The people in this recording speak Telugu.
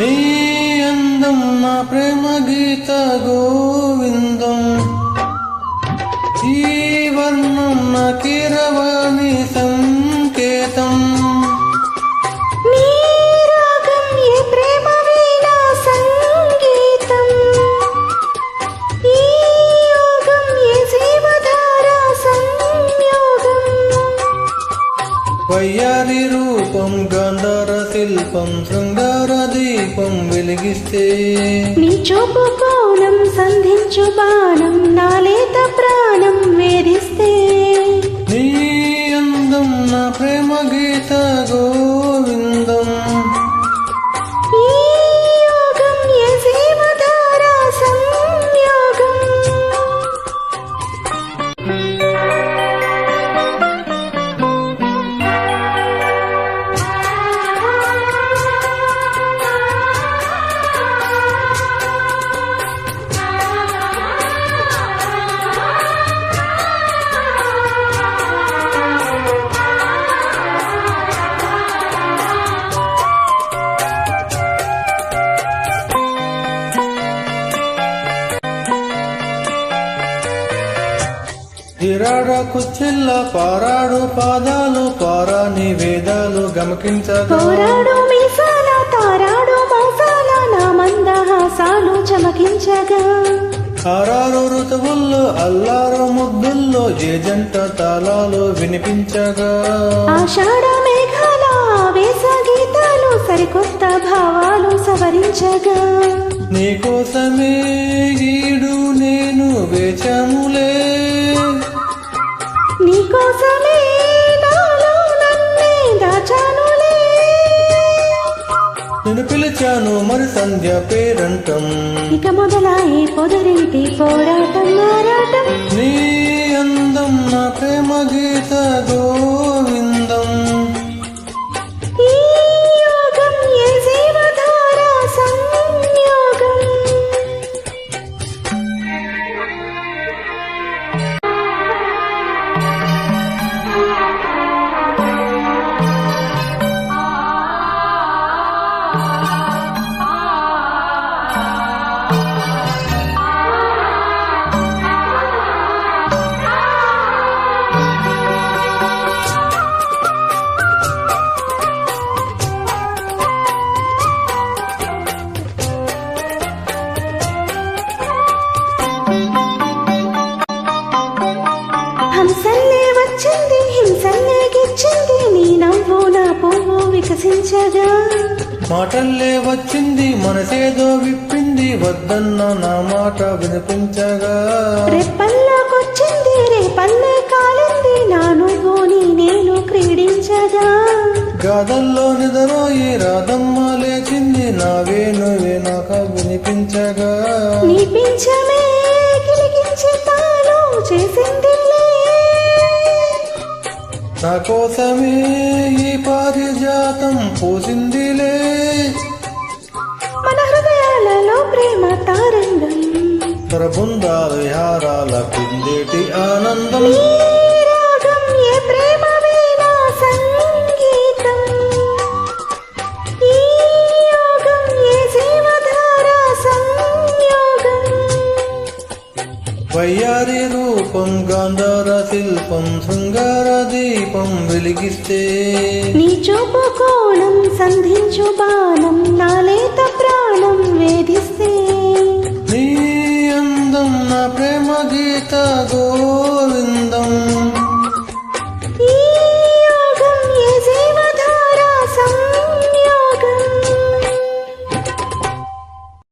నీ అందం నా ప్రేమ గీత గోవిందం. ఈ వర్ణం నా కీరవాణి సంకేతం వయ్యారి రూపం గంధర శిల్పం శృంగార వెలిగిస్తే నీ చూపు కోణం సంధించు బాణం నాలేత ప్రాణం వేధి ఇరాడ కుచ్చిల్ల పారాడు పాదాలు పారాని వేదాలు గమకించగా పోరాడు మీసాల తారాడు మోసాల నా మందహాసాలు చమకించగా ఆరారు ఋతువుల్లో అల్లారు ముద్దుల్లో ఏ జంట తాళాలు వినిపించగా ఆషాఢ మేఘాల ఆవేశ గీతాలు సరికొత్త భావాలు సవరించగా నీకోసమే ఈడు నేను వేచాములే నేను పిలిచాను మరి సంధ్య పేరంటం. ఇక మొదలాయి పొదరింటి పోరాటం మారాటం వికసించగా మాటల్లే వచ్చింది మనసేదో విప్పింది వద్దన్న నా మాట వినిపించగా. రెప్పల్లోకొచ్చింది రేపల్లే కాలింది నా నువ్వు నీ నేను క్రీడించగా. గాథల్లో నిదరోయి రాధమ్మ లేచింది నా వేణువే నాక వినిపించగా. నీ నా కోసమే ఈ పారిజాతం పూసిందిలే. మన హృదయాలలో ప్రేమ తారంగం. ప్రబృంద విహారాల పిందేటి ఆనందం. వయ్యారి రూపం గాంధార శిల్పం శృంగార దీపం వెలిగిస్తే. నీ చూపు కోణం సంధించు బాణం.